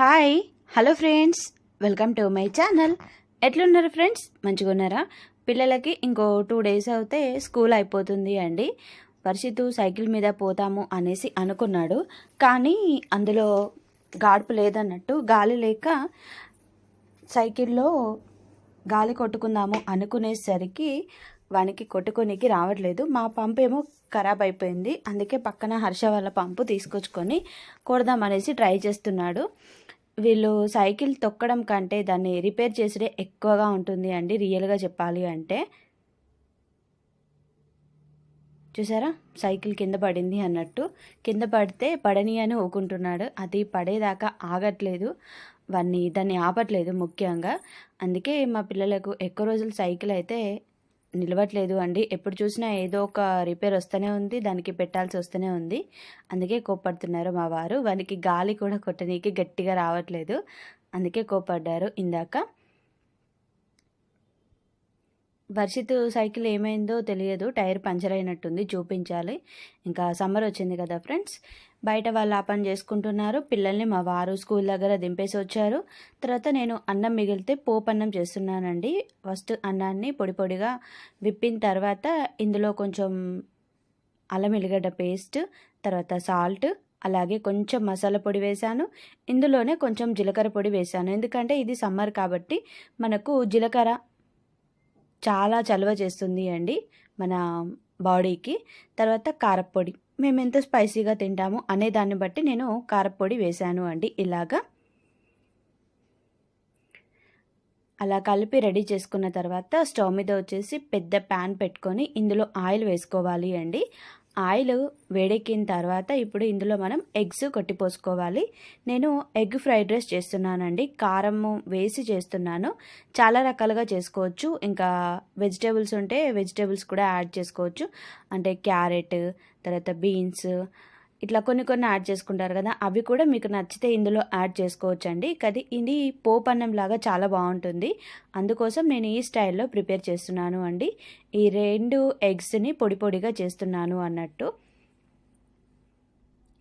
Hi hello friends. Welcome to my channel. ఎట్లున్నారు friends? మంచిగా ఉన్నారా పిల్లలకి ఇంకో టూ డేస్ అయితే స్కూల్ అయిపోతుంది అండి. వర్షితు సైకిల్ మీద పోతాము అనేసి అనుకున్నాడు. కానీ అందులో గాడుపు లేదన్నట్టు గాలి లేక సైకిల్లో గాలి కొట్టుకుందాము అనుకునేసరికి వానికి కొట్టుకోనికి రావట్లేదు. మా పంపు ఏమో ఖరాబ్ అయిపోయింది. అందుకే పక్కన హర్ష వాళ్ళ పంపు తీసుకొచ్చుకొని కొడదామనేసి ట్రై చేస్తున్నాడు. వీళ్ళు సైకిల్ తొక్కడం కంటే దాన్ని రిపేర్ చేసడే ఎక్కువగా ఉంటుంది అండి రియల్గా చెప్పాలి అంటే. చూసారా? సైకిల్ కింద పడింది అన్నట్టు. కింద పడితే పడని అని ఊకుంటున్నాడు. అది పడేదాకా ఆగట్లేదు. వాన్ని దాన్ని ఆపట్లేదు ముఖ్యంగా. అందుకే మా పిల్లలకు ఎక్కువ రోజులు సైకిల్ అయితే నిలవట్లేదు అండి. ఎప్పుడు చూసినా ఏదో ఒక రిపేర్ వస్తూనే ఉంది దానికి పెట్టాల్సి వస్తూనే ఉంది. అందుకే కోప్పడుతున్నారు మా వారు. వానికి గాలి కూడా కొట్టనీకి గట్టిగా రావట్లేదు. అందుకే కోపడ్డారు ఇందాక. వర్షిత్ సైకిల్ ఏమైందో తెలియదు. టైర్ పంచర్ అయినట్టుంది చూపించాలి. ఇంకా సమ్మర్ వచ్చింది కదా ఫ్రెండ్స్. బయట వాళ్ళు ఆ పని చేసుకుంటున్నారు. పిల్లల్ని మా వారు స్కూల్ దగ్గర దింపేసి వచ్చారు. తర్వాత నేను అన్నం మిగిలితే పోపు అన్నం చేస్తున్నానండి. ఫస్ట్ అన్నాన్ని పొడి పొడిగా విప్పిన తర్వాత ఇందులో కొంచెం అల్లం ఎల్లిగడ్డ పేస్ట్ తర్వాత సాల్ట్ అలాగే కొంచెం మసాలా పొడి వేశాను. ఇందులోనే కొంచెం జీలకర్ర పొడి వేశాను. ఎందుకంటే ఇది సమ్మర్ కాబట్టి మనకు జీలకర్ర చాలా చలువ చేస్తుంది అండి మన బాడీకి. తర్వాత కారప్పొడి. మేము ఎంత స్పైసీగా తింటాము అనే దాన్ని బట్టి నేను కారప్పొడి వేశాను అండి ఇలాగా. అలా కలిపి రెడీ చేసుకున్న తర్వాత స్టవ్ మీద వచ్చేసి పెద్ద ప్యాన్ పెట్టుకొని ఇందులో ఆయిల్ వేసుకోవాలి అండి. ఆయిల్ వేడెక్కిన తర్వాత ఇప్పుడు ఇందులో మనం ఎగ్స్ కొట్టిపోసుకోవాలి. నేను ఎగ్ ఫ్రైడ్ రైస్ చేస్తున్నానండి. కారము వేసి చేస్తున్నాను. చాలా రకాలుగా చేసుకోవచ్చు. ఇంకా వెజిటేబుల్స్ ఉంటే వెజిటేబుల్స్ కూడా యాడ్ చేసుకోవచ్చు. అంటే క్యారెట్ తర్వాత బీన్స్ ఇట్లా కొన్ని కొన్ని యాడ్ చేసుకుంటారు కదా అవి కూడా మీకు నచ్చితే ఇందులో యాడ్ చేసుకోవచ్చు అండి కది ఇది పోపన్నం అన్నం లాగా చాలా బాగుంటుంది. అందుకోసం నేను ఈ స్టైల్లో ప్రిపేర్ చేస్తున్నాను అండి. ఈ రెండు ఎగ్స్ని పొడి పొడిగా చేస్తున్నాను అన్నట్టు.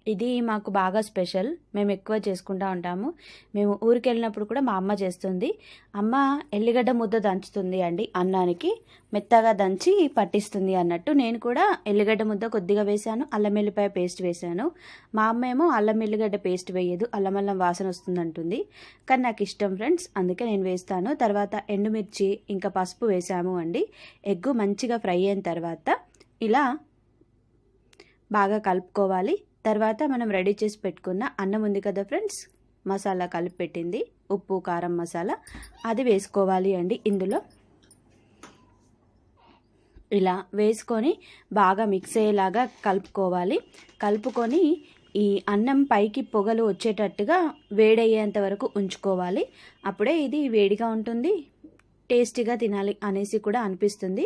ఇది మాకు బాగా స్పెషల్. మేము ఎక్కువ చేసుకుంటూ ఉంటాము. మేము ఊరికి వెళ్ళినప్పుడు కూడా మా అమ్మ చేస్తుంది. అమ్మ ఎల్లిగడ్డ ముద్ద దంచుతుంది అండి అన్నానికి. మెత్తగా దంచి పట్టిస్తుంది అన్నట్టు నేను కూడా ఎల్లిగడ్డ ముద్ద కొద్దిగా వేశాను. అల్లం వెల్లిపాయ పేస్ట్ వేశాను. మా అమ్మ ఏమో అల్లం ఎల్లిగడ్డ పేస్ట్ వేయదు. అల్లం అల్లం వాసన వస్తుందంటుంది. కానీ నాకు ఇష్టం ఫ్రెండ్స్. అందుకే నేను వేస్తాను. తర్వాత ఎండుమిర్చి ఇంకా పసుపు వేసాము అండి. ఎగ్గు మంచిగా ఫ్రై అయిన తర్వాత ఇలా బాగా కలుపుకోవాలి. తర్వాత మనం రెడీ చేసి పెట్టుకున్న అన్నం ఉంది కదా ఫ్రెండ్స్? మసాలా కలిపి పెట్టింది ఉప్పు కారం మసాలా. అది వేసుకోవాలి అండి ఇందులో. ఇలా వేసుకొని బాగా మిక్స్ అయ్యేలాగా కలుపుకోవాలి. కలుపుకొని ఈ అన్నం పైకి పొగలు వచ్చేటట్టుగా వేడయ్యేంత వరకు ఉంచుకోవాలి. అప్పుడే ఇది వేడిగా ఉంటుంది. టేస్టీగా తినాలి అనేసి కూడా అనిపిస్తుంది.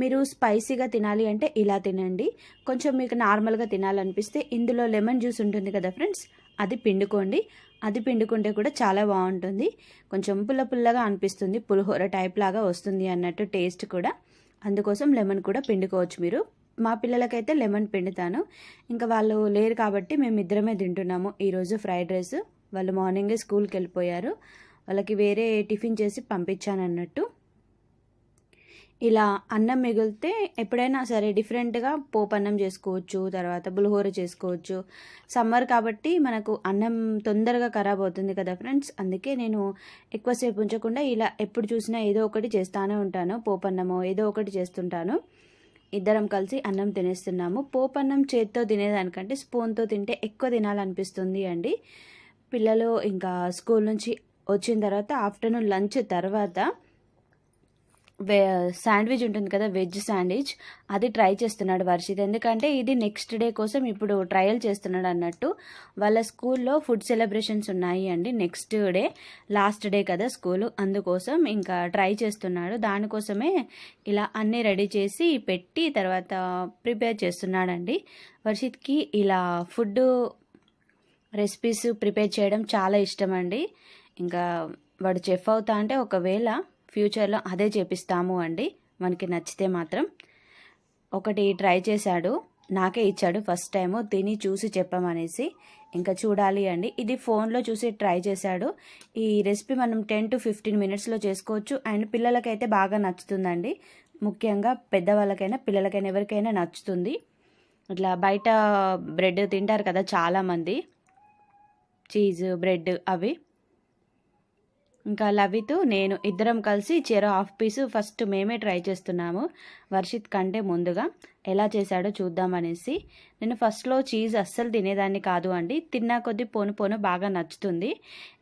మీరు స్పైసీగా తినాలి అంటే ఇలా తినండి. కొంచెం మీకు నార్మల్గా తినాలనిపిస్తే ఇందులో లెమన్ జ్యూస్ ఉంటుంది కదా ఫ్రెండ్స్ అది పిండుకోండి. అది పిండుకుంటే కూడా చాలా బాగుంటుంది. కొంచెం పుల్ల పుల్లగా అనిపిస్తుంది పులిహోర టైప్ లాగా వస్తుంది అన్నట్టు టేస్ట్ కూడా. అందుకోసం లెమన్ కూడా పిండుకోవచ్చు మీరు. మా పిల్లలకైతే లెమన్ పిండుతాను. ఇంకా వాళ్ళు లేరు కాబట్టి మేము ఇద్దరమే తింటున్నాము ఈరోజు ఫ్రైడ్ రైస్. వాళ్ళు మార్నింగే స్కూల్కి వెళ్ళిపోయారు. వాళ్ళకి వేరే టిఫిన్ చేసి పంపించాను అన్నట్టు ఇలా అన్నం మిగిలితే ఎప్పుడైనా సరే డిఫరెంట్గా పోపు అన్నం చేసుకోవచ్చు తర్వాత పులిహోర చేసుకోవచ్చు. సమ్మర్ కాబట్టి మనకు అన్నం తొందరగా ఖరాబ్ అవుతుంది కదా ఫ్రెండ్స్. అందుకే నేను ఎక్కువసేపు ఉంచకుండా ఇలా ఎప్పుడు చూసినా ఏదో ఒకటి చేస్తానే ఉంటాను. పోపు అన్నమో ఏదో ఒకటి చేస్తుంటాను. ఇద్దరం కలిసి అన్నం తినేస్తున్నాము. పోపు అన్నం చేత్తో తినేదానికంటే స్పూన్తో తింటే ఎక్కువ తినాలనిపిస్తుంది అండి. పిల్లలు ఇంకా స్కూల్ నుంచి వచ్చిన తర్వాత ఆఫ్టర్నూన్ లంచ్ తర్వాత వే శాండ్విచ్ ఉంటుంది కదా వెజ్ శాండ్విచ్. అది ట్రై చేస్తున్నాడు వర్షిత్. ఎందుకంటే ఇది నెక్స్ట్ డే కోసం ఇప్పుడు ట్రయల్ చేస్తున్నాడు అన్నట్టు. వాళ్ళ స్కూల్లో ఫుడ్ సెలబ్రేషన్స్ ఉన్నాయి అండి నెక్స్ట్ డే లాస్ట్ డే కదా స్కూల్. అందుకోసం ఇంకా ట్రై చేస్తున్నాడు. దానికోసమే ఇలా అన్నీ రెడీ చేసి పెట్టి తర్వాత ప్రిపేర్ చేస్తున్నాడండి. వర్షిత్కి ఇలా ఫుడ్ రెసిపీస్ ప్రిపేర్ చేయడం చాలా ఇష్టం అండి. ఇంకా వాడు చెఫ్ అవుతా అంటే ఒకవేళ ఫ్యూచర్లో అదే చేపిస్తాము అండి. మనకి నచ్చితే మాత్రం. ఒకటి ట్రై చేశాడు. నాకే ఇచ్చాడు ఫస్ట్ టైము. తిని చూసి చెప్పమనేసి. ఇంకా చూడాలి అండి. ఇది ఫోన్లో చూసి ట్రై చేశాడు. ఈ రెసిపీ మనం టెన్ టు ఫిఫ్టీన్ మినిట్స్లో చేసుకోవచ్చు. అండ్ పిల్లలకైతే బాగా నచ్చుతుందండి. ముఖ్యంగా పెద్దవాళ్ళకైనా పిల్లలకైనా ఎవరికైనా నచ్చుతుంది. ఇట్లా బయట బ్రెడ్ తింటారు కదా చాలామంది. చీజ్ బ్రెడ్ అవి. ఇంకా లవిత్ నేను ఇద్దరం కలిసి చీర హాఫ్ పీసు ఫస్ట్ మేమే ట్రై చేస్తున్నాము. వర్షిత్ కంటే ముందుగా ఎలా చేశాడో చూద్దామనేసి. నేను ఫస్ట్లో చీజ్ అస్సలు తినేదాన్ని కాదు అండి. తిన్నా కొద్దీ పోను పోను బాగా నచ్చుతుంది.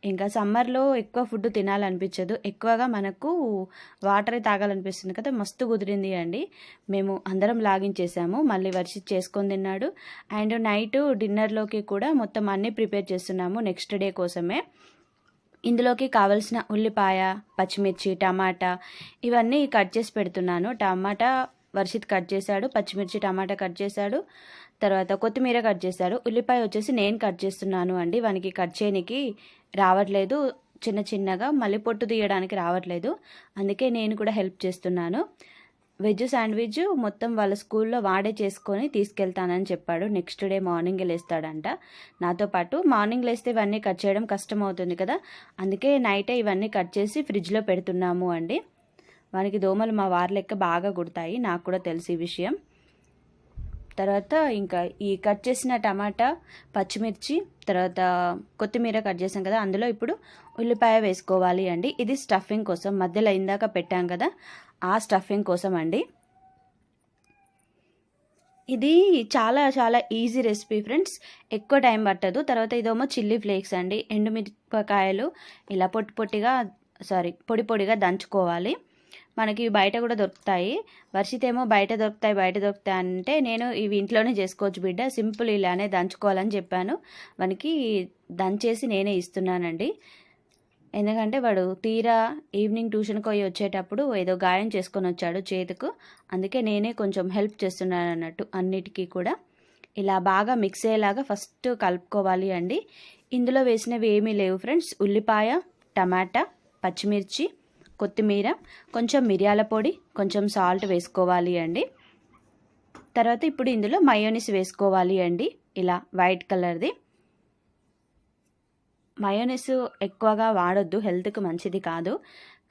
ఇంకా సమ్మర్లో ఎక్కువ ఫుడ్ తినాలనిపించదు. ఎక్కువగా మనకు వాటర్ తాగాలనిపిస్తుంది కదా మస్తు కుదిరింది అండి. మేము అందరం లాగించేసాము. మళ్ళీ వర్షిత్ చేసుకొని తిన్నాడు. అండ్ నైట్ డిన్నర్లోకి కూడా మొత్తం అన్నీ ప్రిపేర్ చేస్తున్నాము నెక్స్ట్ డే కోసమే. ఇందులోకి కావలసిన ఉల్లిపాయ పచ్చిమిర్చి టమాటా ఇవన్నీ కట్ చేసి పెడుతున్నాను. టమాటా వర్షిత్ కట్ చేశాడు పచ్చిమిర్చి టమాటా కట్ చేశాడు తర్వాత కొత్తిమీర కట్ చేశాడు. ఉల్లిపాయ వచ్చేసి నేను కట్ చేస్తున్నాను అండి. వానికి కట్ చేయనికి రావట్లేదు. చిన్న చిన్నగా మళ్ళీ పొట్టు తీయడానికి రావట్లేదు. అందుకే నేను కూడా హెల్ప్ చేస్తున్నాను. వెజ్ శాండ్విచ్ మొత్తం వాళ్ళ స్కూల్లో వాడే చేసుకొని తీసుకెళ్తానని చెప్పాడు. నెక్స్ట్ డే మార్నింగ్ లేస్తాడంట. నాతో పాటు మార్నింగ్ లేస్తే ఇవన్నీ కట్ చేయడం కష్టం అవుతుంది కదా. అందుకే నైటే ఇవన్నీ కట్ చేసి ఫ్రిడ్జ్లో పెడుతున్నాము అండి. వానికి దోమలు మా వారి లెక్క బాగా కుడతాయి నాకు కూడా తెలిసి ఈ విషయం. తర్వాత ఇంకా ఈ కట్ చేసిన టమాటా పచ్చిమిర్చి తర్వాత కొత్తిమీర కట్ చేసాం కదా. అందులో ఇప్పుడు ఉల్లిపాయ వేసుకోవాలి అండి. ఇది స్టఫింగ్ కోసం. మధ్యలో ఇందాక పెట్టాం కదా. ఆ స్టఫింగ్ కోసం అండి. ఇది చాలా చాలా ఈజీ రెసిపీ ఫ్రెండ్స్. ఎక్కువ టైం పట్టదు. తర్వాత ఇదేమో చిల్లీ ఫ్లేక్స్ అండి. ఎండుమిరపకాయలు ఇలా పొట్టి పొట్టిగా సారీ పొడి పొడిగా దంచుకోవాలి. మనకి బయట కూడా దొరుకుతాయి. వర్షితేమో బయట దొరుకుతాయి బయట దొరుకుతాయి అంటే నేను ఇవి ఇంట్లోనే చేసుకోవచ్చు బిడ్డ. సింపుల్ ఇలానే దంచుకోవాలని చెప్పాను. మనకి దంచేసి నేనే ఇస్తున్నానండి. ఎందుకంటే వాడు తీరా ఈవినింగ్ ట్యూషన్కి పోయి వచ్చేటప్పుడు ఏదో గాయం చేసుకొని వచ్చాడు చేతుకు. అందుకే నేనే కొంచెం హెల్ప్ చేస్తున్నాను అన్నట్టు అన్నిటికీ కూడా. ఇలా బాగా మిక్స్ అయ్యేలాగా ఫస్ట్ కలుపుకోవాలి అండి. ఇందులో వేసినవి ఏమీ లేవు ఫ్రెండ్స్ ఉల్లిపాయ టమాటా పచ్చిమిర్చి కొత్తిమీర కొంచెం మిరియాల పొడి కొంచెం సాల్ట్ వేసుకోవాలి అండి. తర్వాత ఇప్పుడు ఇందులో మయోనిస్ వేసుకోవాలి అండి. ఇలా వైట్ కలర్ది మయోనీస్ ఎక్కువగా వాడొద్దు హెల్త్కి మంచిది కాదు.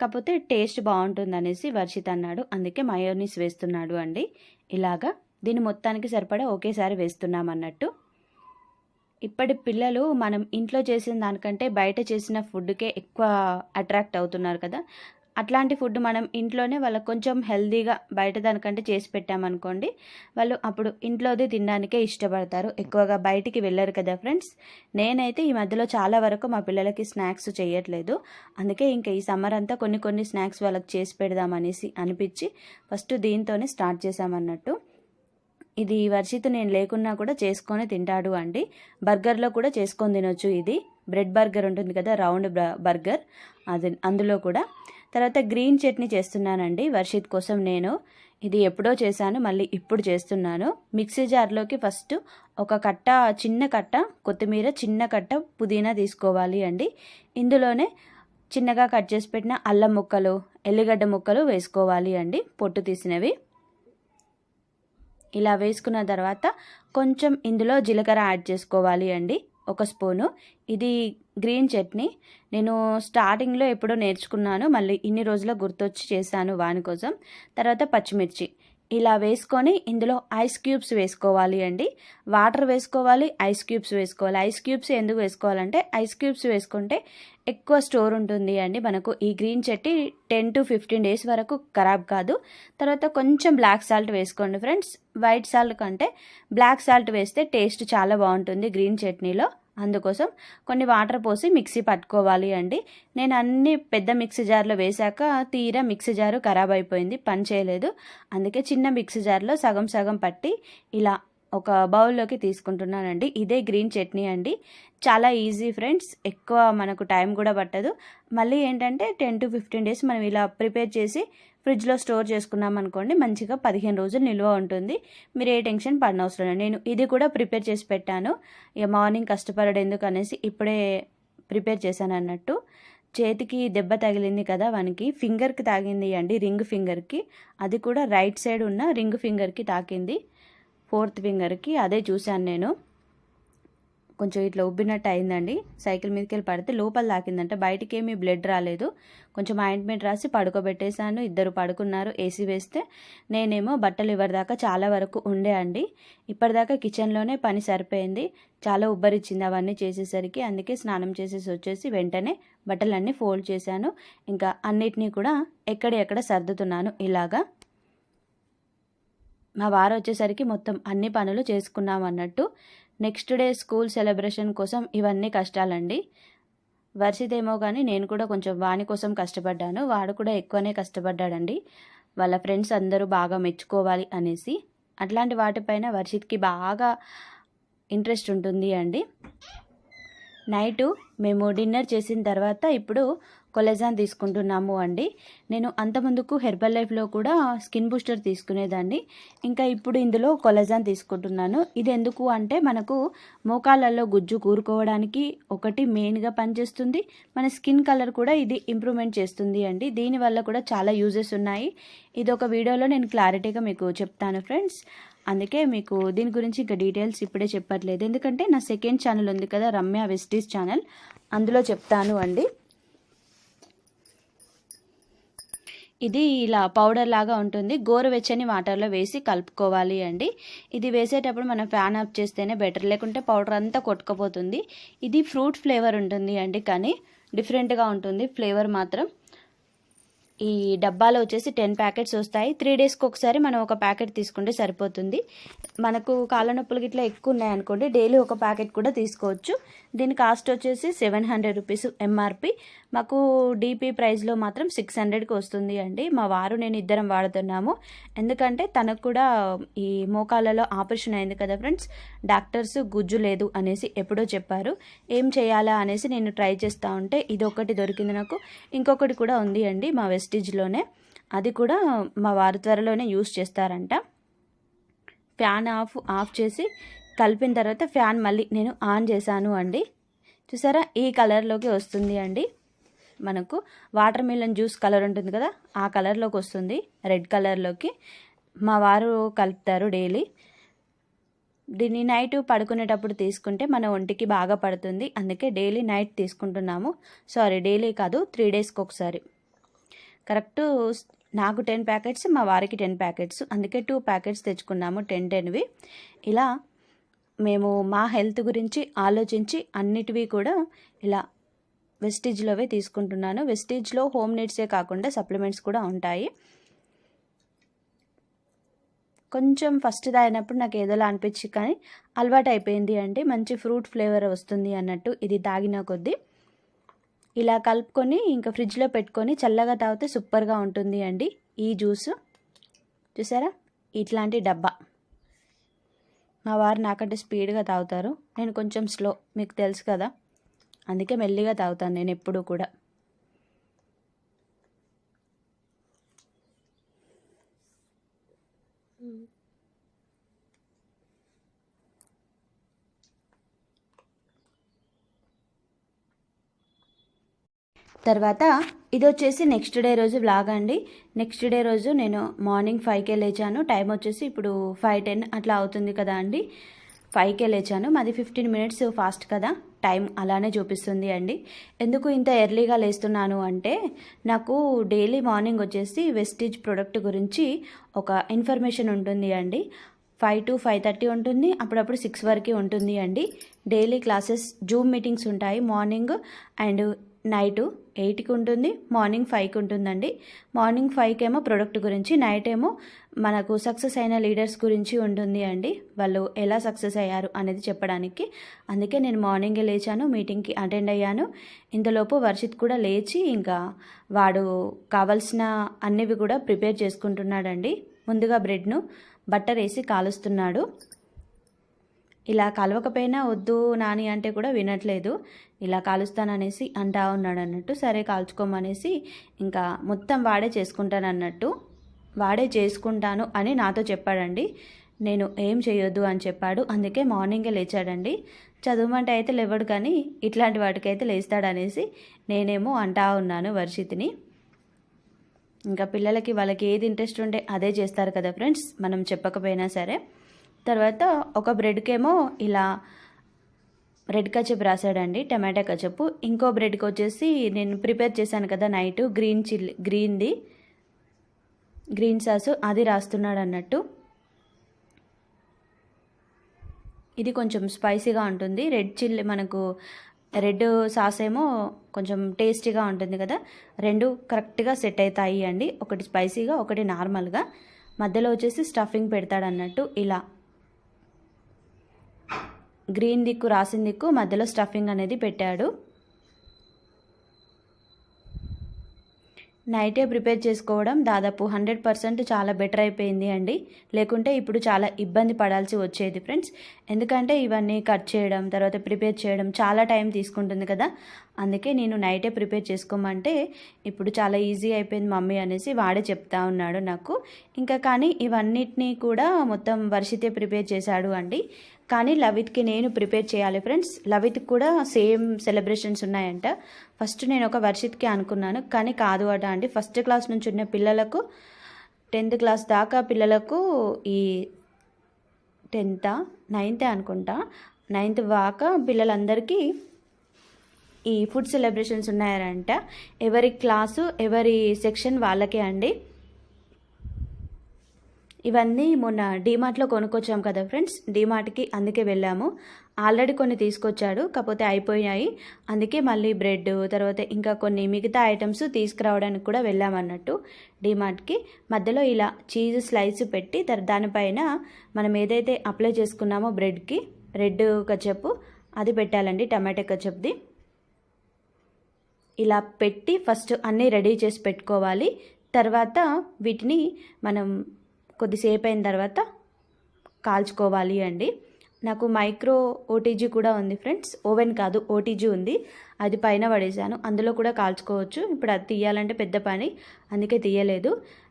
కాకపోతే టేస్ట్ బాగుంటుంది అనేసి వర్షిత్ అన్నాడు. అందుకే మయోనీస్ వేస్తున్నాడు అండి. ఇలాగా దీన్ని మొత్తానికి సరిపడా ఒకేసారి వేస్తున్నాం అన్నట్టు. ఇప్పటి పిల్లలు మనం ఇంట్లో చేసిన దానికంటే బయట చేసిన ఫుడ్కే ఎక్కువ అట్రాక్ట్ అవుతున్నారు కదా. అట్లాంటి ఫుడ్ మనం ఇంట్లోనే వాళ్ళకి కొంచెం హెల్దీగా బయట దానికంటే చేసి పెట్టామనుకోండి వాళ్ళు అప్పుడు ఇంట్లోదే తినడానికే ఇష్టపడతారు. ఎక్కువగా బయటికి వెళ్ళరు కదా ఫ్రెండ్స్. నేనైతే ఈ మధ్యలో చాలా వరకు మా పిల్లలకి స్నాక్స్ చేయట్లేదు. అందుకే ఇంకా ఈ సమ్మర్ అంతా కొన్ని కొన్ని స్నాక్స్ వాళ్ళకి చేసి పెడదామనేసి అనిపించి ఫస్ట్ దీంతోనే స్టార్ట్ చేశామన్నట్టు. ఇది వర్షిత్ నేను లేకున్నా కూడా చేసుకొని తింటాడు అండి. బర్గర్లో కూడా చేసుకొని తినొచ్చు ఇది. బ్రెడ్ బర్గర్ ఉంటుంది కదా రౌండ్ బర్గర్. అది అందులో కూడా. తర్వాత గ్రీన్ చట్నీ చేస్తున్నానండి వర్షిత్ కోసం నేను. ఇది ఎప్పుడో చేశాను మళ్ళీ ఇప్పుడు చేస్తున్నాను. మిక్సీ జార్లోకి ఫస్ట్ ఒక కట్ట చిన్న కట్ట కొత్తిమీర చిన్న కట్ట పుదీనా తీసుకోవాలి అండి. ఇందులోనే చిన్నగా కట్ చేసి పెట్టిన అల్లం ముక్కలు ఎల్లిగడ్డ ముక్కలు వేసుకోవాలి అండి పొట్టు తీసినవి. ఇలా వేసుకున్న తర్వాత కొంచెం ఇందులో జీలకర్ర యాడ్ చేసుకోవాలి అండి. ఒక స్పూను. ఇది గ్రీన్ చట్నీ. నేను స్టార్టింగ్లో ఎప్పుడో నేర్చుకున్నాను. మళ్ళీ ఇన్ని రోజుల గుర్తొచ్చి చేశాను వాని కోసం. తర్వాత పచ్చిమిర్చి. ఇలా వేసుకొని ఇందులో ఐస్ క్యూబ్స్ వేసుకోవాలి అండి. వాటర్ వేసుకోవాలి ఐస్ క్యూబ్స్ వేసుకోవాలి. ఐస్ క్యూబ్స్ ఎందుకు వేసుకోవాలంటే ఐస్ క్యూబ్స్ వేసుకుంటే ఎక్కువ స్టోర్ ఉంటుంది అండి. మనకు ఈ green chutney ten to fifteen days వరకు ఖరాబ్ కాదు. తర్వాత కొంచెం బ్లాక్ సాల్ట్ వేసుకోండి ఫ్రెండ్స్. వైట్ సాల్ట్ కంటే బ్లాక్ సాల్ట్ వేస్తే టేస్ట్ చాలా బాగుంటుంది గ్రీన్ చట్నీలో. అందుకోసం కొన్ని వాటర్ పోసి మిక్సీ పట్టుకోవాలి అండి. నేను అన్ని పెద్ద మిక్సీ జార్లో వేశాక తీరా మిక్సీ జారు ఖరాబ్ అయిపోయింది పని చేయలేదు. అందుకే చిన్న మిక్సీ జార్లో సగం సగం పట్టి ఇలా ఒక బౌల్లోకి తీసుకుంటున్నానండి. ఇదే గ్రీన్ చట్నీ అండి. చాలా ఈజీ ఫ్రెండ్స్ ఎక్కువ మనకు టైం కూడా పట్టదు. మళ్ళీ ఏంటంటే టెన్ టు ఫిఫ్టీన్ డేస్ మనం ఇలా ప్రిపేర్ చేసి ఫ్రిడ్జ్లో స్టోర్ చేసుకున్నాం అనుకోండి మంచిగా పదిహేను రోజులు నిల్వ ఉంటుంది. మీరు ఏ టెన్షన్ పడినవసరం లేదు. నేను ఇది కూడా ప్రిపేర్ చేసి పెట్టాను. ఇక మార్నింగ్ కష్టపడడం ఎందుకు అనేసి ఇప్పుడే ప్రిపేర్ చేశాను అన్నట్టు. చేతికి దెబ్బ తగిలింది కదా వానికి ఫింగర్కి తాగింది అండి రింగ్ ఫింగర్కి. అది కూడా రైట్ సైడ్ ఉన్న రింగ్ ఫింగర్కి తాకింది. ఫోర్త్ ఫింగర్కి అదే చూశాను నేను. కొంచెం ఇట్లా ఉబ్బినట్టు అయిందండి. సైకిల్ మీదకి వెళ్ళి పడితే లోపల తాకిందంటే. బయటికి ఏమీ బ్లడ్ రాలేదు. కొంచెం ఆయింట్మెంట్ రాసి పడుకోబెట్టేశాను. ఇద్దరు పడుకున్నారు. ఏసీ వేస్తే నేనేమో బట్టలు ఇవ్వరిదాకా చాలా వరకు ఉండే అండి. ఇప్పటిదాకా కిచెన్లోనే పని సరిపోయింది. చాలా ఉబ్బరిచ్చింది అవన్నీ చేసేసరికి. అందుకే స్నానం చేసేసి వచ్చేసి వెంటనే బట్టలన్నీ ఫోల్డ్ చేశాను. ఇంకా అన్నిటినీ కూడా ఎక్కడెక్కడ సర్దుతున్నాను ఇలాగా. మా వారు వచ్చేసరికి మొత్తం అన్ని పనులు చేసుకున్నాం అన్నట్టు నెక్స్ట్ డే స్కూల్ సెలబ్రేషన్ కోసం ఇవన్నీ కష్టాలండి. వర్షితేమో కానీ నేను కూడా కొంచెం వాని కోసం కష్టపడ్డాను. వాడు కూడా ఎక్కువనే కష్టపడ్డాడండి. వాళ్ళ ఫ్రెండ్స్ అందరూ బాగా మెచ్చుకోవాలి అనేసి. అట్లాంటి వాటిపైన వర్షిత్కి బాగా ఇంట్రెస్ట్ ఉంటుంది అండి. నైటు మేము డిన్నర్ చేసిన తర్వాత ఇప్పుడు కొలెజాన్ తీసుకుంటున్నాము అండి. నేను అంతముందుకు హెర్బల్ లైఫ్లో కూడా స్కిన్ బూస్టర్ తీసుకునేదాన్ని. ఇంకా ఇప్పుడు ఇందులో కొలెజాన్ తీసుకుంటున్నాను. ఇది ఎందుకు అంటే మనకు మోకాళ్ళల్లో గుజ్జు కూరుకోవడానికి ఒకటి మెయిన్గా పనిచేస్తుంది. మన స్కిన్ కలర్ కూడా ఇది ఇంప్రూవ్మెంట్ చేస్తుంది అండి. దీనివల్ల కూడా చాలా యూజెస్ ఉన్నాయి. ఇది ఒక వీడియోలో నేను క్లారిటీగా మీకు చెప్తాను ఫ్రెండ్స్. అందుకే మీకు దీని గురించి ఇంకా డీటెయిల్స్ ఇప్పుడే చెప్పట్లేదు. ఎందుకంటే నా సెకండ్ ఛానల్ ఉంది కదా రమ్య వెస్టీస్ ఛానల్. అందులో చెప్తాను అండి. ఇది ఇలా పౌడర్ లాగా ఉంటుంది. గోరువెచ్చని వాటర్లో వేసి కలుపుకోవాలి అండి. ఇది వేసేటప్పుడు మనం ఫ్యాన్ ఆఫ్ చేస్తేనే బెటర్ లేకుంటే పౌడర్ అంతా కొట్టుకుపోతుంది. ఇది ఫ్రూట్ ఫ్లేవర్ ఉంటుంది అండి కానీ డిఫరెంట్గా ఉంటుంది. ఫ్లేవర్ మాత్రం ఈ డబ్బాలో వచ్చేసి టెన్ ప్యాకెట్స్ వస్తాయి. త్రీ డేస్కి ఒకసారి మనం ఒక ప్యాకెట్ తీసుకుంటే సరిపోతుంది. మనకు కాళ్ళ నొప్పులు గిట్లా ఎక్కువ ఉన్నాయనుకోండి డైలీ ఒక ప్యాకెట్ కూడా తీసుకోవచ్చు. దీని కాస్ట్ వచ్చేసి సెవెన్ హండ్రెడ్ రూపీస్ ఎంఆర్పి మాకు డీపీ ప్రైస్లో మాత్రం సిక్స్ హండ్రెడ్కి వస్తుంది అండి. మా వారు నేను ఇద్దరం వాడుతున్నాము. ఎందుకంటే తనకు కూడా ఈ మోకాళ్ళలో ఆపరేషన్ అయింది కదా ఫ్రెండ్స్ డాక్టర్స్ గుజ్జు లేదు అనేసి ఎప్పుడో చెప్పారు. ఏం చేయాలా అనేసి నేను ట్రై చేస్తూ ఉంటే ఇది ఒకటి దొరికింది నాకు. ఇంకొకటి కూడా ఉంది అండి మా ప్రెస్టీజ్లోనే. అది కూడా మా వారు త్వరలోనే యూస్ చేస్తారంట. ఫ్యాన్ ఆఫ్ ఆఫ్ చేసి కలిపిన తర్వాత ఫ్యాన్ మళ్ళీ నేను ఆన్ చేశాను అండి. చూసారా? ఈ కలర్లోకి వస్తుంది అండి మనకు. వాటర్ మిలన్ జ్యూస్ కలర్ ఉంటుంది కదా? ఆ కలర్లోకి వస్తుంది. రెడ్ కలర్లోకి. మా వారు కలుపుతారు డైలీ. దీన్ని నైట్ పడుకునేటప్పుడు తీసుకుంటే మన ఒంటికి బాగా పడుతుంది. అందుకే డైలీ నైట్ తీసుకుంటున్నాము. సారీ డైలీ కాదు త్రీ డేస్కి ఒకసారి. కరెక్ట్ నాకు టెన్ ప్యాకెట్స్ మా వారికి టెన్ ప్యాకెట్స్. అందుకే టూ ప్యాకెట్స్ తెచ్చుకున్నాము టెన్ టెన్వి. ఇలా మేము మా హెల్త్ గురించి ఆలోచించి అన్నిటివి కూడా ఇలా వెస్టిజ్లోవే తీసుకుంటున్నాను. వెస్టీజ్లో హోమ్ నీడ్సే కాకుండా సప్లిమెంట్స్ కూడా ఉంటాయి. కొంచెం ఫస్ట్ తాగినప్పుడు నాకు ఏదోలా అనిపించి కానీ అలవాటు అయిపోయింది అంటే మంచి ఫ్రూట్ ఫ్లేవర్ వస్తుంది అన్నట్టు ఇది తాగిన కొద్దీ. ఇలా కలుపుకొని ఇంకా ఫ్రిడ్జ్లో పెట్టుకొని చల్లగా తాగితే సూపర్గా ఉంటుంది అండి. ఈ జ్యూస్. చూసారా? ఇట్లాంటి డబ్బా. మా వారు నాకంటే స్పీడ్గా తాగుతారు. నేను కొంచెం స్లో మీకు తెలుసు కదా. అందుకే మెల్లిగా తాగుతాను నేను ఎప్పుడూ కూడా. తర్వాత ఇది వచ్చేసి నెక్స్ట్ డే రోజు వ్లాగ్ అండి. నెక్స్ట్ డే రోజు నేను మార్నింగ్ ఫైవ్కే లేచాను. టైం వచ్చేసి ఇప్పుడు ఫైవ్ టెన్ అట్లా అవుతుంది కదా అండి. ఫైవ్కే లేచాను. మాది ఫిఫ్టీన్ మినిట్స్ ఫాస్ట్ కదా. టైం అలానే చూపిస్తుంది అండి. ఎందుకు ఇంత ఎర్లీగా లేస్తున్నాను అంటే నాకు డైలీ మార్నింగ్ వచ్చేసి వెస్టిజ్ ప్రోడక్ట్ గురించి ఒక ఇన్ఫర్మేషన్ ఉంటుంది అండి. ఫైవ్ టు ఫైవ్ థర్టీ ఉంటుంది. అప్పుడప్పుడు సిక్స్ వరకు ఉంటుంది అండి. డైలీ క్లాసెస్ జూమ్ మీటింగ్స్ ఉంటాయి మార్నింగ్ అండ్ నైట్ ఎయిట్కి ఉంటుంది మార్నింగ్ ఫైవ్కి ఉంటుందండి మార్నింగ్ ఫైవ్కి ఏమో ప్రొడక్ట్ గురించి నైట్ ఏమో మనకు సక్సెస్ అయిన లీడర్స్ గురించి ఉంటుంది అండి. వాళ్ళు ఎలా సక్సెస్ అయ్యారు అనేది చెప్పడానికి. అందుకే నేను మార్నింగే లేచాను మీటింగ్కి అటెండ్ అయ్యాను. ఇంతలోపు వర్షిత్ కూడా లేచి ఇంకా వాడు కావాల్సిన అన్నివి కూడా ప్రిపేర్ చేసుకుంటున్నాడండి. ముందుగా బ్రెడ్ను బట్టర్ వేసి కాలుస్తున్నాడు. ఇలా కలవకపోయినా వద్దు నాని అంటే కూడా వినట్లేదు. ఇలా కాలుస్తాననేసి అంటా ఉన్నాడు అన్నట్టు సరే కాల్చుకోమనేసి ఇంకా మొత్తం వాడే చేసుకుంటాను అన్నట్టు వాడే చేసుకుంటాను అని నాతో చెప్పాడండి. నేను ఏం చేయొద్దు అని చెప్పాడు. అందుకే మార్నింగే లేచాడండి. చదువుమంటే అయితే లేవడు కానీ ఇట్లాంటి వాటికైతే లేస్తాడనేసి నేనేమో అంటా ఉన్నాను వర్షితిని. ఇంకా పిల్లలకి వాళ్ళకి ఏది ఇంట్రెస్ట్ ఉంటే అదే చేస్తారు కదా ఫ్రెండ్స్ మనం చెప్పకపోయినా సరే. తర్వాత ఒక బ్రెడ్కేమో ఇలా రెడ్ కచప్ రాశాడండి టమాటా కచప్ ఇంకో బ్రెడ్కి వచ్చేసి నేను ప్రిపేర్ చేశాను కదా నైట్ గ్రీన్ చిల్లీ గ్రీన్ది గ్రీన్ సాస్ అది రాస్తున్నాడు అన్నట్టు. ఇది కొంచెం స్పైసీగా ఉంటుంది. రెడ్ చిల్లీ మనకు రెడ్ సాస్ ఏమో కొంచెం టేస్టీగా ఉంటుంది కదా. రెండు కరెక్ట్గా సెట్ అవుతాయి అండి. ఒకటి స్పైసీగా ఒకటి నార్మల్గా మధ్యలో వచ్చేసి స్టఫింగ్ పెడతాడు అన్నట్టు ఇలా. గ్రీన్ దిక్కు రాసిన దిక్కు మధ్యలో స్టఫింగ్ అనేది పెట్టాడు. నైటే ప్రిపేర్ చేసుకోవడం దాదాపు హండ్రెడ్ పర్సెంట్ చాలా బెటర్ అయిపోయింది అండి. లేకుంటే ఇప్పుడు చాలా ఇబ్బంది పడాల్సి వచ్చేది ఫ్రెండ్స్. ఎందుకంటే ఇవన్నీ కట్ చేయడం తర్వాత ప్రిపేర్ చేయడం చాలా టైం తీసుకుంటుంది కదా. అందుకే నేను నైటే ప్రిపేర్ చేసుకోమంటే ఇప్పుడు చాలా ఈజీ అయిపోయింది మమ్మీ అనేసి వాడే చెప్తా ఉన్నాడు నాకు. ఇంకా కానీ ఇవన్నిటినీ కూడా మొత్తం వర్షితే ప్రిపేర్ చేశాడు అండి. కానీ లవిత్కి నేను ప్రిపేర్ చేయాలి ఫ్రెండ్స్. లవిత్కి కూడా సేమ్ సెలబ్రేషన్స్ ఉన్నాయంట. ఫస్ట్ నేను ఒక వర్షిత్కి అనుకున్నాను కానీ కాదు అట అండి ఫస్ట్ క్లాస్ నుంచి ఉన్న పిల్లలకు టెన్త్ క్లాస్ దాకా పిల్లలకు ఈ టెన్త్ నైన్తే అనుకుంటా నైన్త్ దాకా పిల్లలందరికీ ఈ ఫుడ్ సెలబ్రేషన్స్ ఉన్నాయంట. ఎవరి క్లాసు ఎవరి సెక్షన్ వాళ్ళకే అండి. ఇవన్నీ మొన్న డీమార్ట్లో కొనుక్కొచ్చాం కదా ఫ్రెండ్స్. డీమార్ట్కి అందుకే వెళ్ళాము. ఆల్రెడీ కొన్ని తీసుకొచ్చాడు కాకపోతే అయిపోయాయి అందుకే మళ్ళీ బ్రెడ్ తర్వాత ఇంకా కొన్ని మిగతా ఐటమ్స్ తీసుకురావడానికి కూడా వెళ్ళామన్నట్టు డీమార్ట్కి. మధ్యలో ఇలా చీజ్ స్లైస్ పెట్టి దానిపైన మనం ఏదైతే అప్లై చేసుకున్నామో బ్రెడ్కి రెడ్ కచప్ అది పెట్టాలండి టమాటా కచప్ది. ఇలా పెట్టి ఫస్ట్ అన్నీ రెడీ చేసి పెట్టుకోవాలి. తర్వాత వీటిని మనం కొద్దిసేపు అయిన తర్వాత కాల్చుకోవాలి అండి. నాకు మైక్రో ఓటీజీ కూడా ఉంది ఫ్రెండ్స్. ఓవెన్ కాదు ఓటీజీ ఉంది. అది పైన పడేసాను అందులో కూడా కాల్చుకోవచ్చు. ఇప్పుడు అది తీయాలంటే పెద్ద పని. అందుకే తీయలేదు.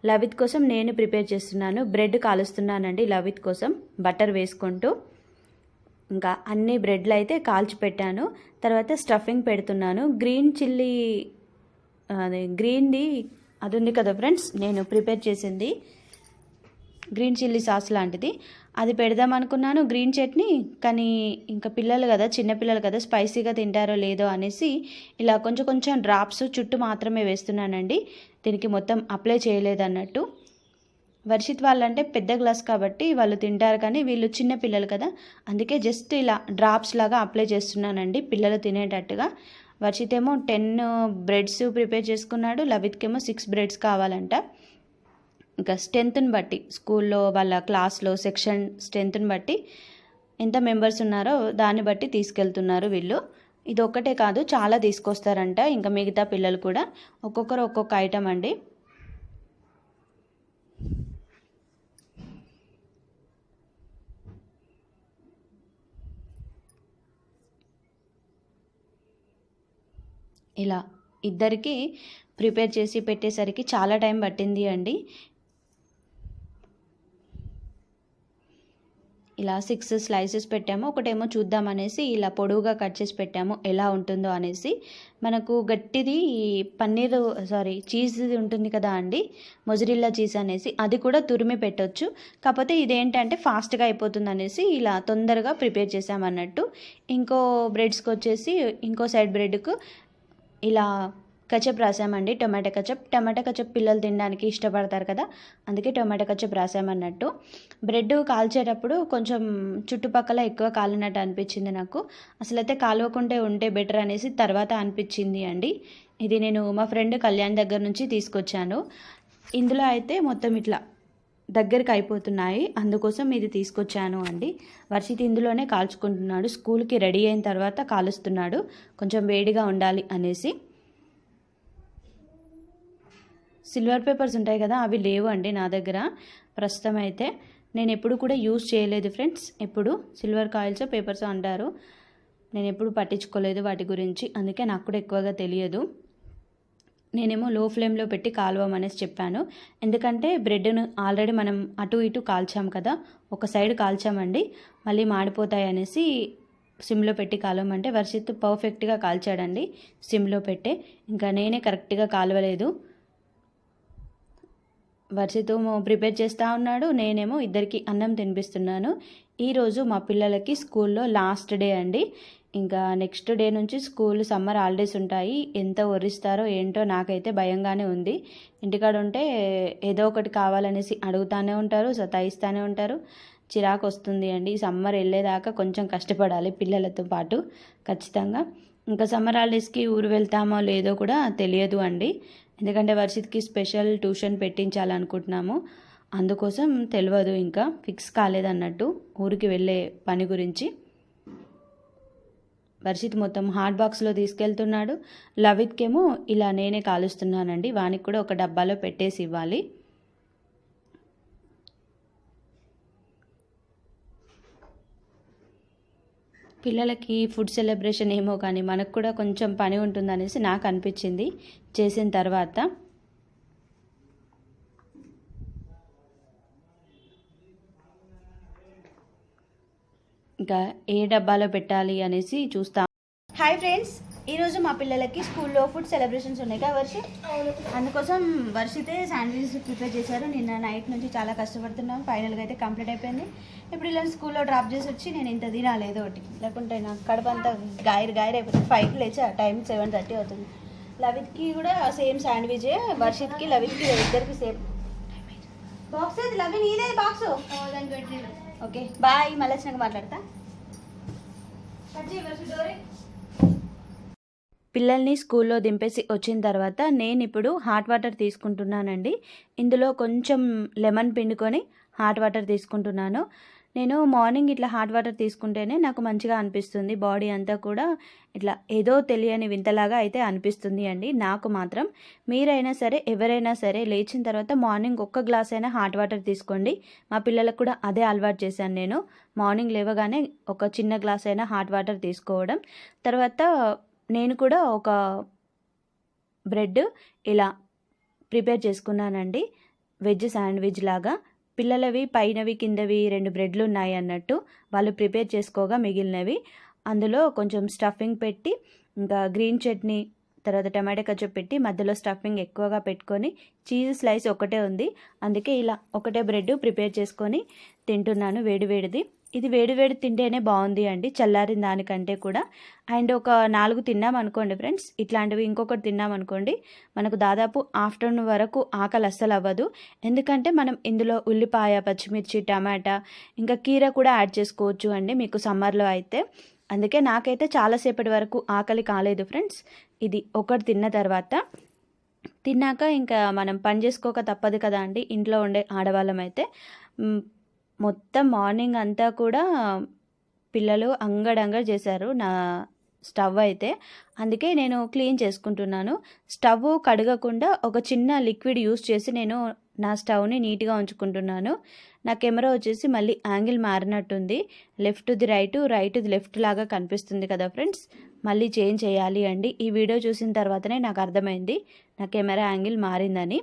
లవిత్ కోసం నేను ప్రిపేర్ చేస్తున్నాను. బ్రెడ్ కాలుస్తున్నానండి లవిత్ కోసం. బటర్ వేసుకుంటూ. ఇంకా అన్ని బ్రెడ్లు అయితే కాల్చి పెట్టాను. తర్వాత స్టఫింగ్ పెడుతున్నాను. గ్రీన్ చిల్లీ అదే గ్రీన్ది అది ఉంది కదా ఫ్రెండ్స్. నేను ప్రిపేర్ చేసింది. గ్రీన్ చిల్లీ సాస్ లాంటిది. అది పెడదాం అనుకున్నాను గ్రీన్ చట్నీ కానీ ఇంకా పిల్లలు కదా చిన్నపిల్లలు కదా స్పైసీగా తింటారో లేదో అనేసి ఇలా కొంచెం కొంచెం డ్రాప్స్ చుట్టూ మాత్రమే వేస్తున్నానండి. దీనికి మొత్తం అప్లై చేయలేదన్నట్టు. వర్షిత్ వాళ్ళంటే పెద్ద గ్లాస్ కాబట్టి వాళ్ళు తింటారు కానీ వీళ్ళు చిన్న పిల్లలు కదా. అందుకే జస్ట్ ఇలా డ్రాప్స్ లాగా అప్లై చేస్తున్నానండి పిల్లలు తినేటట్టుగా. వర్షిత్ ఏమో టెన్ బ్రెడ్స్ ప్రిపేర్ చేసుకున్నాడు లవిత్కేమో సిక్స్ బ్రెడ్స్ కావాలంట. ఇంకా స్ట్రెంత్ని బట్టి స్కూల్లో వాళ్ళ క్లాస్లో సెక్షన్ స్ట్రెంత్ని బట్టి ఎంత మెంబర్స్ ఉన్నారో దాన్ని బట్టి తీసుకెళ్తున్నారు వీళ్ళు. ఇది ఒక్కటే కాదు చాలా తీసుకొస్తారంట ఇంకా మిగతా పిల్లలు కూడా. ఒక్కొక్కరు ఒక్కొక్క ఐటమ్ అండి. ఇలా ఇద్దరికి ప్రిపేర్ చేసి పెట్టేసరికి చాలా టైం పట్టింది అండి. ఇలా సిక్స్ స్లైసెస్ పెట్టాము. ఒకటేమో చూద్దామనేసి ఇలా పొడవుగా కట్ చేసి పెట్టాము. ఎలా ఉంటుందో అనేసి. మనకు గట్టిది పన్నీర్ సారీ చీజ్ ఉంటుంది కదా అండి. మొజరిల్లా చీజ్ అనేసి. అది కూడా తురిమి పెట్టొచ్చు. కాకపోతే ఇదేంటంటే ఫాస్ట్గా అయిపోతుంది అనేసి ఇలా తొందరగా ప్రిపేర్ చేసామన్నట్టు. ఇంకో బ్రెడ్స్కి వచ్చేసి ఇంకో సైడ్ బ్రెడ్కు ఇలా కచప్ రాసామండి. టొమాటో కచప్ టొమాటో కచప్ పిల్లలు తినడానికి ఇష్టపడతారు కదా. అందుకే టొమాటో కచప్ రాసామన్నట్టు. బ్రెడ్ కాల్చేటప్పుడు కొంచెం చుట్టుపక్కల ఎక్కువ కాలినట్టు అనిపించింది నాకు. అసలైతే కాలువకుంటే ఉంటే బెటర్ అనేసి తర్వాత అనిపించింది అండి. ఇది నేను మా ఫ్రెండ్ కళ్యాణ్ దగ్గర నుంచి తీసుకొచ్చాను. ఇందులో అయితే మొత్తం ఇట్లా దగ్గరికి అయిపోతున్నాయి. అందుకోసం ఇది తీసుకొచ్చాను అండి. వర్షిత్ ఇందులోనే కాల్చుకుంటున్నాడు. స్కూల్కి రెడీ అయిన తర్వాత కాలుస్తున్నాడు. కొంచెం వేడిగా ఉండాలి అనేసి. సిల్వర్ పేపర్స్ ఉంటాయి కదా అవి లేవు అండి నా దగ్గర. ప్రస్తుతం అయితే నేను ఎప్పుడు కూడా యూజ్ చేయలేదు ఫ్రెండ్స్. ఎప్పుడు సిల్వర్ కాయిల్స్ పేపర్స్ అంటారు. నేను ఎప్పుడు పట్టించుకోలేదు వాటి గురించి. అందుకే నాకు కూడా ఎక్కువగా తెలియదు. నేనేమో లో ఫ్లేమ్లో పెట్టి కాలువమనేసి చెప్పాను. ఎందుకంటే బ్రెడ్ను ఆల్రెడీ మనం అటు ఇటు కాల్చాం కదా ఒక సైడ్ కాల్చామండి. మళ్ళీ మాడిపోతాయి అనేసి సిమ్లో పెట్టి కాలవమంటే వర్షిత్ పర్ఫెక్ట్గా కాల్చాడండి సిమ్లో పెట్టే. ఇంకా నేనే కరెక్ట్గా కాలవలేదు. వర్షితో ప్రిపేర్ చేస్తూ ఉన్నాడు. నేనేమో ఇద్దరికి అన్నం తినిపిస్తున్నాను. ఈరోజు మా పిల్లలకి స్కూల్లో లాస్ట్ డే అండి. ఇంకా నెక్స్ట్ డే నుంచి స్కూల్ సమ్మర్ హాలిడేస్ ఉంటాయి. ఎంత వరిస్తారో ఏంటో నాకైతే భయంగానే ఉంది. ఇంటికాడ ఉంటే ఏదో ఒకటి కావాలనేసి అడుగుతానే ఉంటారు సతాయిస్తూనే ఉంటారు. చిరాకు వస్తుంది అండి. సమ్మర్ వెళ్ళేదాకా కొంచెం కష్టపడాలి పిల్లలతో పాటు ఖచ్చితంగా. ఇంకా సమ్మర్ హాలిడేస్కి ఊరు వెళ్తామో లేదో కూడా తెలియదు అండి. ఎందుకంటే వర్షిత్కి స్పెషల్ ట్యూషన్ పెట్టించాలనుకుంటున్నాము. అందుకోసం తెలియదు ఇంకా ఫిక్స్ కాలేదన్నట్టు ఊరికి వెళ్ళే పని గురించి. వర్షిత్ మొత్తం హాట్ బాక్స్లో తీసుకెళ్తున్నాడు. లవిత్కేమో ఇలా నేనే కాలుస్తున్నానండి వానికి కూడా ఒక డబ్బాలో పెట్టేసి ఇవ్వాలి. పిల్లలకి ఫుడ్ సెలబ్రేషన్ ఏమో కానీ మనకు కూడా కొంచెం పని ఉంటుందనేసి నాకు అనిపించింది. చేసిన తర్వాత ఇంకా ఏ డబ్బాలో పెట్టాలి అనేసి చూస్తాం హాయ్ ఫ్రెండ్స్ ఈరోజు మా పిల్లలకి స్కూల్లో ఫుడ్ సెలబ్రేషన్స్ ఉన్నాయి కదా వర్షి? అందుకోసం వర్షితే శాండ్విచ్ ప్రిపేర్ చేశారు. నిన్న నైట్ నుంచి చాలా కష్టపడుతున్నాం. ఫైనల్గా అయితే కంప్లీట్ అయిపోయింది. ఇప్పుడు ఇలా స్కూల్లో డ్రాప్ చేసి వచ్చి నేను ఇంత తినాలి ఏదో ఒకటి. లేకుంటే నాకు కడుపు అంతా గాయర్ గాయర్ అయిపోతుంది. ఫైవ్కి లేచా. టైం సెవెన్ థర్టీ అవుతుంది. లవిత్కి కూడా సేమ్ శాండ్విచే. వర్షిత్కి లవిత్కి ఇద్దరికి సేమ్. బాక్స్ ఏది? లవి నీదే బాక్స్ ఓకే బాయ్ మళ్ళీ వచ్చినాక మాట్లాడతా. పిల్లల్ని స్కూల్లో దింపేసి వచ్చిన తర్వాత నేను ఇప్పుడు హాట్ వాటర్ తీసుకుంటున్నానండి. ఇందులో కొంచెం లెమన్ పిండుకొని హాట్ వాటర్ తీసుకుంటున్నాను. నేను మార్నింగ్ ఇట్లా హాట్ వాటర్ తీసుకుంటేనే నాకు మంచిగా అనిపిస్తుంది. బాడీ అంతా కూడా ఇట్లా ఏదో తెలియని వింతలాగా అయితే అనిపిస్తుంది అండి నాకు మాత్రం. మీరైనా సరే ఎవరైనా సరే లేచిన తర్వాత మార్నింగ్ ఒక్క గ్లాస్ అయినా హాట్ వాటర్ తీసుకోండి. మా పిల్లలకు కూడా అదే అలవాటు చేశాను నేను. మార్నింగ్ లేవగానే ఒక చిన్న గ్లాస్ అయినా హాట్ వాటర్ తీసుకోవడం. తర్వాత నేను కూడా ఒక బ్రెడ్ ఇలా ప్రిపేర్ చేసుకున్నానండి. వెజ్ శాండ్విచ్ లాగా. పిల్లలవి పైనవి కిందవి రెండు బ్రెడ్లు ఉన్నాయి అన్నట్టు. వాళ్ళు ప్రిపేర్ చేసుకోగా మిగిలినవి. అందులో కొంచెం స్టఫింగ్ పెట్టి ఇంకా గ్రీన్ చట్నీ తర్వాత టమాటా కచ్చప్ పెట్టి మధ్యలో స్టఫింగ్ ఎక్కువగా పెట్టుకొని చీజ్ స్లైస్ ఒకటే ఉంది. అందుకే ఇలా ఒకటే బ్రెడ్ ప్రిపేర్ చేసుకొని తింటున్నాను వేడివేడిది. ఇది వేడివేడి తింటేనే బాగుంది అండి చల్లారిన దానికంటే కూడా. అండ్ ఒక నాలుగు తిన్నాం అనుకోండి ఫ్రెండ్స్ ఇట్లాంటివి ఇంకొకటి తిన్నాం అనుకోండి మనకు దాదాపు ఆఫ్టర్నూన్ వరకు ఆకలి అస్సలు అవ్వదు. ఎందుకంటే మనం ఇందులో ఉల్లిపాయ పచ్చిమిర్చి టమాటా ఇంకా కీర కూడా యాడ్ చేసుకోవచ్చు అండి మీకు సమ్మర్లో అయితే. అందుకే నాకైతే చాలాసేపటి వరకు ఆకలి కాలేదు ఫ్రెండ్స్ ఇది ఒకటి తిన్న తర్వాత. తిన్నాక ఇంకా మనం పని చేసుకోక తప్పదు కదా అండి ఇంట్లో ఉండే ఆడవాళ్ళం అయితే. మొత్తం మార్నింగ్ అంతా కూడా పిల్లలు అంగడంగడి చేశారు నా స్టవ్ అయితే. అందుకే నేను క్లీన్ చేసుకుంటున్నాను. స్టవ్ కడగకుండా ఒక చిన్న లిక్విడ్ యూస్ చేసి నేను నా స్టవ్ని నీట్గా ఉంచుకుంటున్నాను. నా కెమెరా వచ్చేసి మళ్ళీ యాంగిల్ మారినట్టుంది. లెఫ్ట్ది రైట్ రైట్ది లెఫ్ట్ లాగా కనిపిస్తుంది కదా ఫ్రెండ్స్. మళ్ళీ చేంజ్ చేయాలి అండి. ఈ వీడియో చూసిన తర్వాతనే నాకు అర్థమైంది. నా కెమెరా యాంగిల్ మారిందని.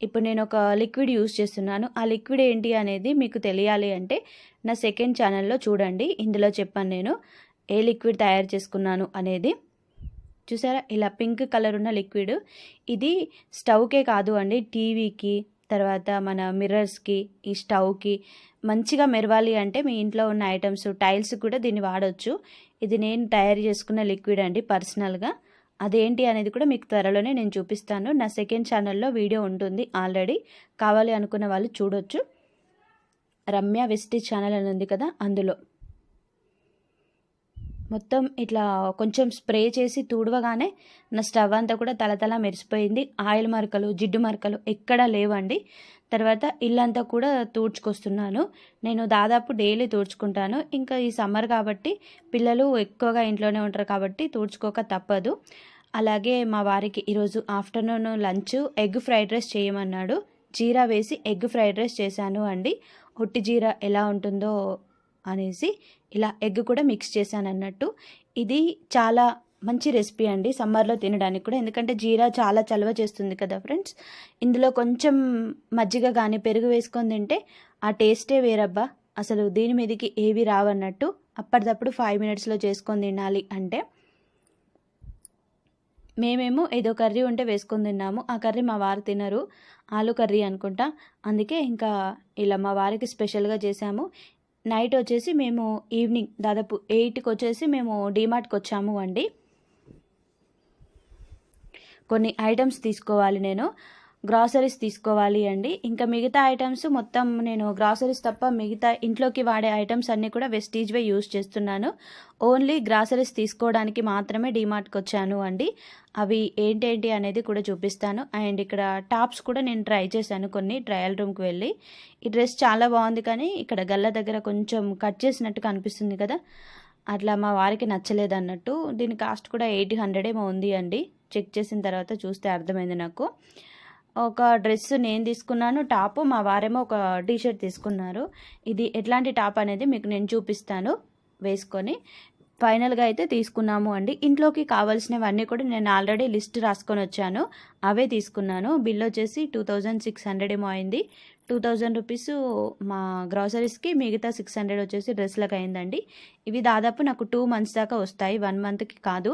ఇప్పుడు నేను ఒక లిక్విడ్ యూస్ చేస్తున్నాను. ఆ లిక్విడ్ ఏంటి అనేది మీకు తెలియాలి అంటే నా సెకండ్ ఛానల్లో చూడండి. ఇందులో చెప్పాను నేను ఏ లిక్విడ్ తయారు చేసుకున్నాను అనేది. చూసారా? ఇలా పింక్ కలర్ ఉన్న లిక్విడ్. ఇది స్టవ్కే కాదు అండి టీవీకి తర్వాత మన మిర్రర్స్కి ఈ స్టవ్కి మంచిగా మెరవాలి అంటే మీ ఇంట్లో ఉన్న ఐటమ్స్ టైల్స్ కూడా దీన్ని వాడవచ్చు ఇది నేను తయారు చేసుకున్న లిక్విడ్ అండి పర్సనల్గా. అదేంటి అనేది కూడా మీకు త్వరలోనే నేను చూపిస్తాను. నా సెకండ్ ఛానల్లో వీడియో ఉంటుంది ఆల్రెడీ కావాలి అనుకున్న వాళ్ళు చూడొచ్చు. రమ్య వెస్టీ ఛానల్ అని ఉంది కదా అందులో. మొత్తం ఇట్లా కొంచెం స్ప్రే చేసి తూడవగానే నా స్టవ్ అంతా కూడా తలతల మెరిసిపోయింది. ఆయిల్ మరకలు జిడ్డు మరకలు ఎక్కడా లేవండి. తర్వాత ఇల్లంతా కూడా తూడ్చుకొస్తున్నాను. నేను దాదాపు డైలీ తూడ్చుకుంటాను. ఇంకా ఈ సమ్మర్ కాబట్టి పిల్లలు ఎక్కువగా ఇంట్లోనే ఉంటారు కాబట్టి తూడ్చుకోక తప్పదు. అలాగే మా వారికి ఈరోజు afternoon lunch egg fried rice చేయమన్నాడు. జీరా వేసి ఎగ్ ఫ్రైడ్ రైస్ చేశాను అండి. ఒట్టి జీరా ఎలా ఉంటుందో అనేసి ఇలా ఎగ్ కూడా మిక్స్ చేశాను అన్నట్టు ఇది చాలా మంచి రెసిపీ అండి. సమ్మర్లో తినడానికి కూడా. ఎందుకంటే జీరా చాలా చలవ చేస్తుంది కదా ఫ్రెండ్స్. ఇందులో కొంచెం మజ్జిగ కానీ పెరుగు వేసుకొని తింటే ఆ టేస్టే వేరబ్బా. అసలు దీని మీదకి ఏవి రావన్నట్టు అప్పటిదప్పుడు ఫైవ్ మినిట్స్లో చేసుకొని తినాలి అంటే. మేమేమో ఏదో కర్రీ ఉంటే వేసుకొని తిన్నాము. ఆ కర్రీ మా వారు తినరు. ఆలు కర్రీ అనుకుంటా. అందుకే ఇంకా ఇలా మా వారికి స్పెషల్గా చేసాము నైట్ వచ్చేసి మేము ఈవినింగ్ దాదాపు ఎయిట్కి వచ్చేసి మేము డీమార్ట్కి వచ్చాము అండి. కొన్ని ఐటమ్స్ తీసుకోవాలి నేను. గ్రాసరీస్ తీసుకోవాలి అండి. ఇంకా మిగతా ఐటమ్స్ మొత్తం నేను గ్రాసరీస్ తప్ప మిగతా ఇంట్లోకి వాడే ఐటమ్స్ అన్నీ కూడా వెస్టీజ్వే యూజ్ చేస్తున్నాను. ఓన్లీ గ్రాసరీస్ తీసుకోవడానికి మాత్రమే డీమార్ట్కి వచ్చాను అండి. అవి ఏంటేంటి అనేది కూడా చూపిస్తాను. అండ్ ఇక్కడ టాప్స్ కూడా నేను ట్రై చేశాను కొన్ని ట్రయల్ రూమ్కి వెళ్ళి. ఈ డ్రెస్ చాలా బాగుంది కానీ ఇక్కడ గల్ల దగ్గర కొంచెం కట్ చేసినట్టు కనిపిస్తుంది కదా. అట్లా మా వారికి నచ్చలేదు అన్నట్టు. దీని కాస్ట్ కూడా ఎయిట్ హండ్రెడ్ ఏమో ఉంది అండి. చెక్ చేసిన తర్వాత చూస్తే అర్థమైంది నాకు. ఒక డ్రెస్ నేను తీసుకున్నాను టాప్ మా వారేమో ఒక టీషర్ట్ తీసుకున్నారు. ఇది ఎట్లాంటి టాప్ అనేది మీకు నేను చూపిస్తాను వేసుకొని. ఫైనల్గా అయితే తీసుకున్నాము అండి. ఇంట్లోకి కావాల్సినవన్నీ కూడా నేను ఆల్రెడీ లిస్ట్ రాసుకొని వచ్చాను. అవే తీసుకున్నాను. బిల్ వచ్చేసి టూ థౌజండ్ సిక్స్ హండ్రెడ్ ఏమో అయింది. టూ థౌజండ్ రూపీస్ మా గ్రాసరీస్కి మిగతా సిక్స్ హండ్రెడ్ వచ్చేసి డ్రెస్లకు అయిందండి. ఇవి దాదాపు నాకు టూ మంత్స్ దాకా వస్తాయి. వన్ మంత్కి కాదు.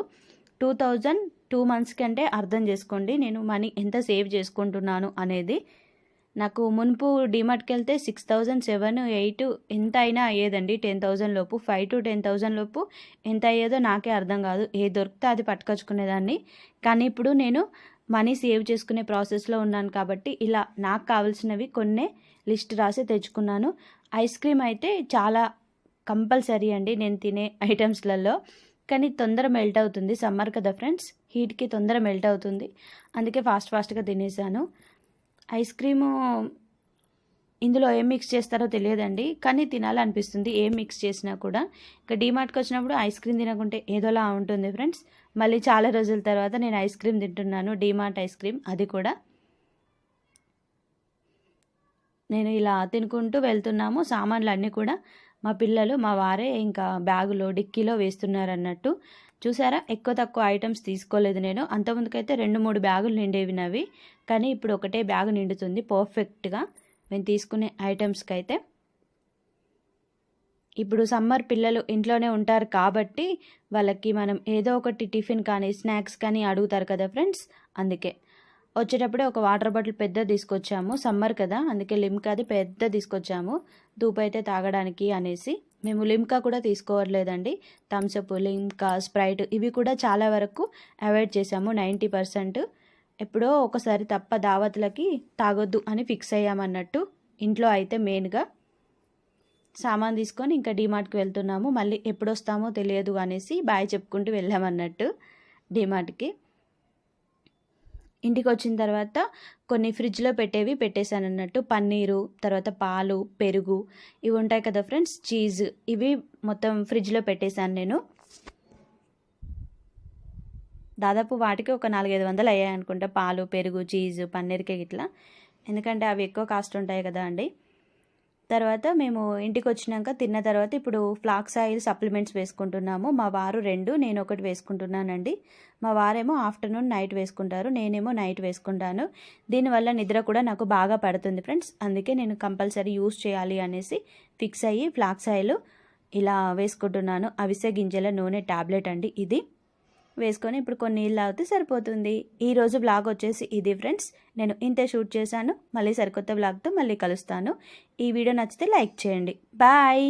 టూ థౌజండ్ టూ మంత్స్ కంటే అర్థం చేసుకోండి నేను మనీ ఎంత సేవ్ చేసుకుంటున్నాను అనేది. నాకు మున్పు డిమార్ట్కి వెళ్తే సిక్స్ థౌజండ్ సెవెన్ ఎయిట్ ఎంత అయినా అయ్యేదండి టెన్ థౌజండ్ లోపు. ఫైవ్ టు టెన్ థౌజండ్ లోపు ఎంత అయ్యేదో నాకే అర్థం కాదు ఏ దొరికితే అది పట్టుకొచ్చుకునేదాన్ని. కానీ ఇప్పుడు నేను మనీ సేవ్ చేసుకునే ప్రాసెస్లో ఉన్నాను కాబట్టి ఇలా నాకు కావాల్సినవి కొన్నే లిస్ట్ రాసి తెచ్చుకున్నాను. ఐస్ క్రీమ్ అయితే చాలా కంపల్సరీ అండి నేను తినే ఐటమ్స్లలో. కానీ తొందర మెల్ట్ అవుతుంది సమ్మర్ కదా ఫ్రెండ్స్. హీట్కి తొందర మెల్ట్ అవుతుంది. అందుకే ఫాస్ట్ ఫాస్ట్గా తినేసాను. ఐస్ క్రీము ఇందులో ఏం మిక్స్ చేస్తారో తెలియదండి కానీ తినాలనిపిస్తుంది. ఏం మిక్స్ చేసినా కూడా. ఇంకా డీమార్ట్కి వచ్చినప్పుడు ఐస్ క్రీమ్ తినకుంటే ఏదోలా ఉంటుంది ఫ్రెండ్స్. మళ్ళీ చాలా రోజుల తర్వాత నేను ఐస్ క్రీమ్ తింటున్నాను డీమార్ట్ ఐస్ క్రీమ్ అది కూడా. నేను ఇలా తినుకుంటూ వెళ్తున్నాము. సామాన్లు అన్నీ కూడా మా పిల్లలు మా వారే ఇంకా బ్యాగులో డిక్కీలో వేస్తున్నారు అన్నట్టు. చూసారా? ఎక్కువ తక్కువ ఐటమ్స్ తీసుకోలేదు నేను. అంతకుముందుకైతే రెండు మూడు బ్యాగులు నిండేవి నవి కానీ ఇప్పుడు ఒకటే బ్యాగు నిండుతుంది పర్ఫెక్ట్గా. మేము తీసుకునే ఐటమ్స్కి అయితే ఇప్పుడు సమ్మర్ పిల్లలు ఇంట్లోనే ఉంటారు కాబట్టి వాళ్ళకి మనం ఏదో ఒకటి టిఫిన్ కానీ స్నాక్స్ కానీ అడుగుతారు కదా ఫ్రెండ్స్? అందుకే. వచ్చేటప్పుడే ఒక వాటర్ బాటిల్ పెద్ద తీసుకొచ్చాము. సమ్మర్ కదా అందుకే లిమ్కాది పెద్ద తీసుకొచ్చాము. ధూప్ అయితే తాగడానికి అనేసి. మేము లిమ్కా కూడా తీసుకోవట్లేదండి. థమ్స్అప్ లిమ్కా స్ప్రైట్ ఇవి కూడా చాలా వరకు అవాయిడ్ చేసాము నైంటీ పర్సెంట్. ఎప్పుడో ఒకసారి తప్ప దావత్లకి తాగొద్దు అని ఫిక్స్ అయ్యామన్నట్టు ఇంట్లో అయితే మెయిన్గా. సామాన్ తీసుకొని ఇంకా డీమార్ట్కి వెళ్తున్నాము. మళ్ళీ ఎప్పుడొస్తామో తెలియదు అనేసి బాయ్ చెప్పుకుంటూ వెళ్ళామన్నట్టు డీమార్ట్కి. ఇంటికి వచ్చిన తర్వాత కొన్ని ఫ్రిడ్జ్లో పెట్టేవి పెట్టేశాను అన్నట్టు పన్నీరు తర్వాత పాలు పెరుగు ఇవి ఉంటాయి కదా ఫ్రెండ్స్ చీజ్ ఇవి మొత్తం ఫ్రిడ్జ్లో పెట్టేశాను నేను. దాదాపు వాటికి ఒక నాలుగైదు వందలు అయ్యాయి అనుకుంటా పాలు పెరుగు చీజ్ పన్నీర్కి ఇట్లా ఎందుకంటే అవి ఎక్కువ కాస్ట్ ఉంటాయి కదా అండి. తర్వాత మేము ఇంటికి వచ్చినాక తిన్న తర్వాత ఇప్పుడు ఫ్లాక్స్ ఆయిల్ సప్లిమెంట్స్ వేసుకుంటున్నాము. మా వారు రెండు నేను ఒకటి వేసుకుంటున్నానండి. మా వారేమో ఆఫ్టర్నూన్ నైట్ వేసుకుంటారు నేనేమో నైట్ వేసుకుంటాను. దీనివల్ల నిద్ర కూడా నాకు బాగా పడుతుంది ఫ్రెండ్స్. అందుకే నేను కంపల్సరీ యూస్ చేయాలి అనేసి ఫిక్స్ అయ్యి ఫ్లాక్స్ ఆయిల్ ఇలా వేసుకుంటున్నాను. అవిసె గింజల నూనె ట్యాబ్లెట్ అండి ఇది. వేసుకొని ఇప్పుడు కొన్ని నీళ్ళు తాగితే సరిపోతుంది. ఈరోజు బ్లాగ్ వచ్చేసి ఇది ఫ్రెండ్స్ నేను ఇంతే షూట్ చేశాను. మళ్ళీ సరికొత్త బ్లాగ్తో మళ్ళీ కలుస్తాను. ఈ వీడియో నచ్చితే లైక్ చేయండి. బాయ్